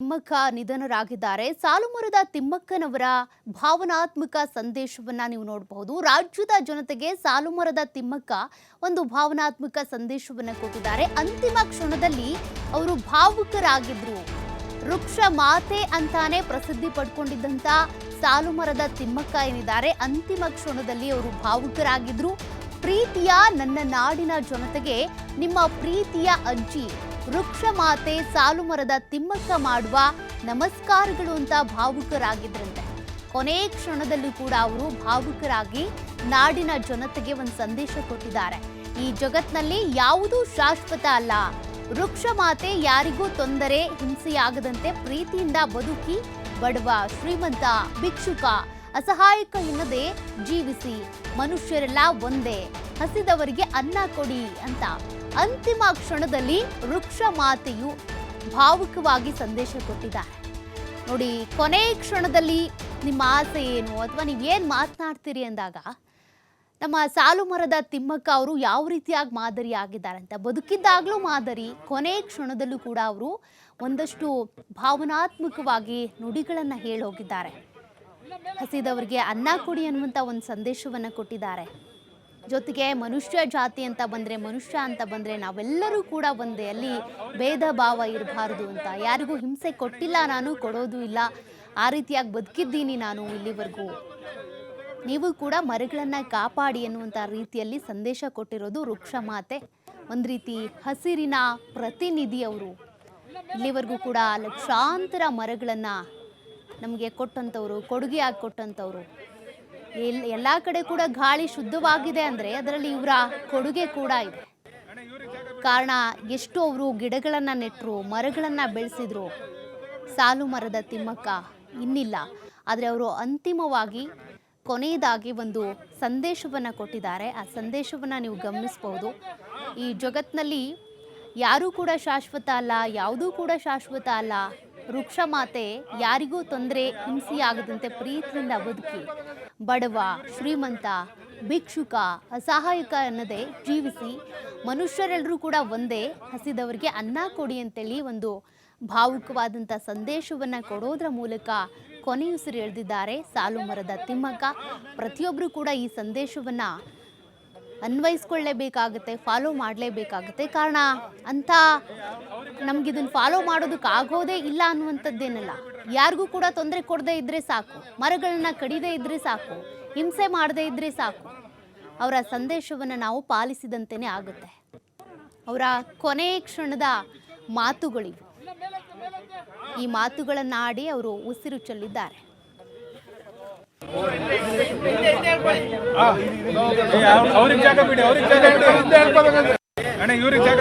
ತಿಮ್ಮಕ್ಕ ನಿಧನರಾಗಿದ್ದಾರೆ. ಸಾಲುಮರದ ತಿಮ್ಮಕ್ಕನವರ ಭಾವನಾತ್ಮಕ ಸಂದೇಶವನ್ನ ನೀವು ನೋಡಬಹುದು. ರಾಜ್ಯದ ಜನತೆಗೆ ಸಾಲುಮರದ ತಿಮ್ಮಕ್ಕ ಒಂದು ಭಾವನಾತ್ಮಕ ಸಂದೇಶವನ್ನ ಕೊಟ್ಟಿದ್ದಾರೆ. ಅಂತಿಮ ಕ್ಷಣದಲ್ಲಿ ಅವರು ಭಾವುಕರಾಗಿದ್ರು. ವೃಕ್ಷ ಮಾತೆ ಅಂತಾನೆ ಪ್ರಸಿದ್ಧಿ ಪಡ್ಕೊಂಡಿದ್ದಂತ ಸಾಲುಮರದ ತಿಮ್ಮಕ್ಕ ಏನಿದ್ದಾರೆ? ಅಂತಿಮ ಕ್ಷಣದಲ್ಲಿ ಅವರು ಭಾವುಕರಾಗಿದ್ರು. ಪ್ರೀತಿಯ ನನ್ನ ನಾಡಿನ ಜನತೆಗೆ ನಿಮ್ಮ ಪ್ರೀತಿಯ ಅಜ್ಜಿ ವೃಕ್ಷ ಮಾತೆ ಸಾಲು ಮರದ ತಿಮ್ಮಕ್ಕ ಮಾಡುವ ನಮಸ್ಕಾರಗಳು ಅಂತ ಭಾವುಕರಾಗಿದ್ರಂತೆ. ಕೊನೆ ಕ್ಷಣದಲ್ಲೂ ಕೂಡ ಅವರು ಭಾವುಕರಾಗಿ ನಾಡಿನ ಜನತೆಗೆ ಒಂದು ಸಂದೇಶ ಕೊಟ್ಟಿದ್ದಾರೆ. ಈ ಜಗತ್ನಲ್ಲಿ ಯಾವುದೂ ಶಾಶ್ವತ ಅಲ್ಲ. ವೃಕ್ಷ ಮಾತೆ ಯಾರಿಗೂ ತೊಂದರೆ, ಹಿಂಸೆಯಾಗದಂತೆ ಪ್ರೀತಿಯಿಂದ ಬದುಕಿ ಬಡವ, ಶ್ರೀಮಂತ, ಭಿಕ್ಷುಕ, ಅಸಹಾಯಕ ಇಲ್ಲದೆ ಜೀವಿಸಿ ಮನುಷ್ಯರೆಲ್ಲ ಒಂದೇ. ಹಸಿದವರಿಗೆ ಅನ್ನ ಕೊಡಿ ಅಂತ ಅಂತಿಮ ಕ್ಷಣದಲ್ಲಿ ವೃಕ್ಷ ಮಾತೆಯು ಭಾವುಕವಾಗಿ ಸಂದೇಶ ಕೊಟ್ಟಿದ್ದಾರೆ. ನೋಡಿ, ಕೊನೆ ಕ್ಷಣದಲ್ಲಿ ನಿಮ್ಮ ಆಸೆ ಏನು? ಅಥವಾ ನೀವೇನು ಮಾತನಾಡ್ತೀರಿ ಅಂದಾಗ, ನಮ್ಮ ಸಾಲು ಮರದ ತಿಮ್ಮಕ್ಕ ಅವರು ಯಾವ ರೀತಿಯಾಗಿ ಮಾದರಿ ಆಗಿದ್ದಾರೆ ಅಂತ? ಬದುಕಿದ್ದಾಗಲೂ ಮಾದರಿ, ಕೊನೆ ಕ್ಷಣದಲ್ಲೂ ಕೂಡ ಅವರು ಒಂದಷ್ಟು ಭಾವನಾತ್ಮಕವಾಗಿ ನುಡಿಗಳನ್ನು ಹೇಳೋಗಿದ್ದಾರೆ. ಹಸಿದವರಿಗೆ ಅನ್ನ ಕೊಡಿ ಅನ್ನುವಂಥ ಒಂದು ಸಂದೇಶವನ್ನು ಕೊಟ್ಟಿದ್ದಾರೆ. ಜೊತೆಗೆ ಮನುಷ್ಯ ಜಾತಿ ಅಂತ ಬಂದರೆ ಮನುಷ್ಯ ಅಂತ ಬಂದರೆ ನಾವೆಲ್ಲರೂ ಕೂಡ ಒಂದೇ, ಅಲ್ಲಿ ಭೇದ ಭಾವ ಇರಬಾರ್ದು ಅಂತ. ಯಾರಿಗೂ ಹಿಂಸೆ ಕೊಟ್ಟಿಲ್ಲ ನಾನು, ಕೊಡೋದು ಇಲ್ಲ. ಆ ರೀತಿಯಾಗಿ ಬದುಕಿದ್ದೀನಿ ನಾನು ಇಲ್ಲಿವರೆಗೂ. ನೀವು ಕೂಡ ಮರಗಳನ್ನು ಕಾಪಾಡಿ ಅನ್ನುವಂಥ ರೀತಿಯಲ್ಲಿ ಸಂದೇಶ ಕೊಟ್ಟಿರೋದು ವೃಕ್ಷ ಮಾತೆ. ಒಂದು ರೀತಿ ಹಸಿರಿನ ಪ್ರತಿನಿಧಿ ಅವರು. ಇಲ್ಲಿವರೆಗೂ ಕೂಡ ಲಕ್ಷಾಂತರ ಮರಗಳನ್ನು ನಮಗೆ ಕೊಟ್ಟಂಥವ್ರು ಕೊಡುಗೆಯಾಗಿ ಕೊಟ್ಟಂಥವ್ರು ಎಲ್ ಎಲ್ಲ ಕಡೆ ಕೂಡ ಗಾಳಿ ಶುದ್ಧವಾಗಿದೆ ಅಂದರೆ ಅದರಲ್ಲಿ ಇವರ ಕೊಡುಗೆ ಕೂಡ ಇದೆ. ಕಾರಣ, ಎಷ್ಟು ಅವರು ಗಿಡಗಳನ್ನು ನೆಟ್ಟರು ಮರಗಳನ್ನು ಬೆಳೆಸಿದ್ರು, ಸಾಲು ಮರದ ತಿಮ್ಮಕ್ಕ ಇನ್ನಿಲ್ಲ. ಆದರೆ ಅವರು ಅಂತಿಮವಾಗಿ ಕೊನೆಯದಾಗಿ ಒಂದು ಸಂದೇಶವನ್ನು ಕೊಟ್ಟಿದ್ದಾರೆ. ಆ ಸಂದೇಶವನ್ನು ನೀವು ಗಮನಿಸ್ಬೋದು ಈ ಜಗತ್ತಿನಲ್ಲಿ ಯಾರೂ ಕೂಡ ಶಾಶ್ವತ ಅಲ್ಲ, ಯಾವುದೂ ಕೂಡ ಶಾಶ್ವತ ಅಲ್ಲ. ವೃಕ್ಷ ಮಾತೆ ಯಾರಿಗೂ ತೊಂದರೆ ಹಿಂಸೆಯಾಗದಂತೆ ಪ್ರೀತಿಯಿಂದ ಬದುಕಿ. ಬಡವ, ಶ್ರೀಮಂತ, ಭಿಕ್ಷುಕ, ಅಸಹಾಯಕ ಅನ್ನದೇ ಜೀವಿಸಿ, ಮನುಷ್ಯರೆಲ್ಲರೂ ಕೂಡ ಒಂದೇ ಹಸಿದವರಿಗೆ ಅನ್ನ ಕೊಡಿ ಅಂತೇಳಿ ಒಂದು ಭಾವುಕವಾದಂಥ ಸಂದೇಶವನ್ನು ಕೊಡೋದ್ರ ಮೂಲಕ ಕೊನೆಯುಸಿರು ಎಳೆದಿದ್ದಾರೆ ಸಾಲು ಮರದ ತಿಮ್ಮಕ್ಕ. ಪ್ರತಿಯೊಬ್ಬರೂ ಕೂಡ ಈ ಸಂದೇಶವನ್ನು ಅನ್ವಯಿಸ್ಕೊಳ್ಳೇಬೇಕಾಗುತ್ತೆ ಫಾಲೋ ಮಾಡಲೇಬೇಕಾಗುತ್ತೆ. ಕಾರಣ ಅಂಥ ನಮಗಿದನ್ನು ಫಾಲೋ ಮಾಡೋದಕ್ಕೆ ಆಗೋದೇ ಇಲ್ಲ ಅನ್ನುವಂಥದ್ದೇನಲ್ಲ. ಯಾರಿಗೂ ಕೂಡ ತೊಂದರೆ ಕೊಡದೇ ಇದ್ದರೆ ಸಾಕು. ಮರಗಳನ್ನ ಕಡಿದೇ ಇದ್ದರೆ ಸಾಕು. ಹಿಂಸೆ ಮಾಡದೇ ಇದ್ದರೆ ಸಾಕು. ಅವರ ಸಂದೇಶವನ್ನು ನಾವು ಪಾಲಿಸಿದಂತೆಯೇ ಆಗುತ್ತೆ. ಅವರ ಕೊನೆ ಕ್ಷಣದ ಮಾತುಗಳಿವು. ಈ ಮಾತುಗಳನ್ನಾಡಿ ಅವರು ಉಸಿರು ಚೆಲ್ಲಿದ್ದಾರೆ. ಅವ್ರಿಗೆ ಜಾಗ ಬಿಡಿ ಅವ್ರಿಗೆ ಜಾಗ ಬಿಡಿ. ಅಣ್ಣ ಇವ್ರಿಗೆ ಜಾಗ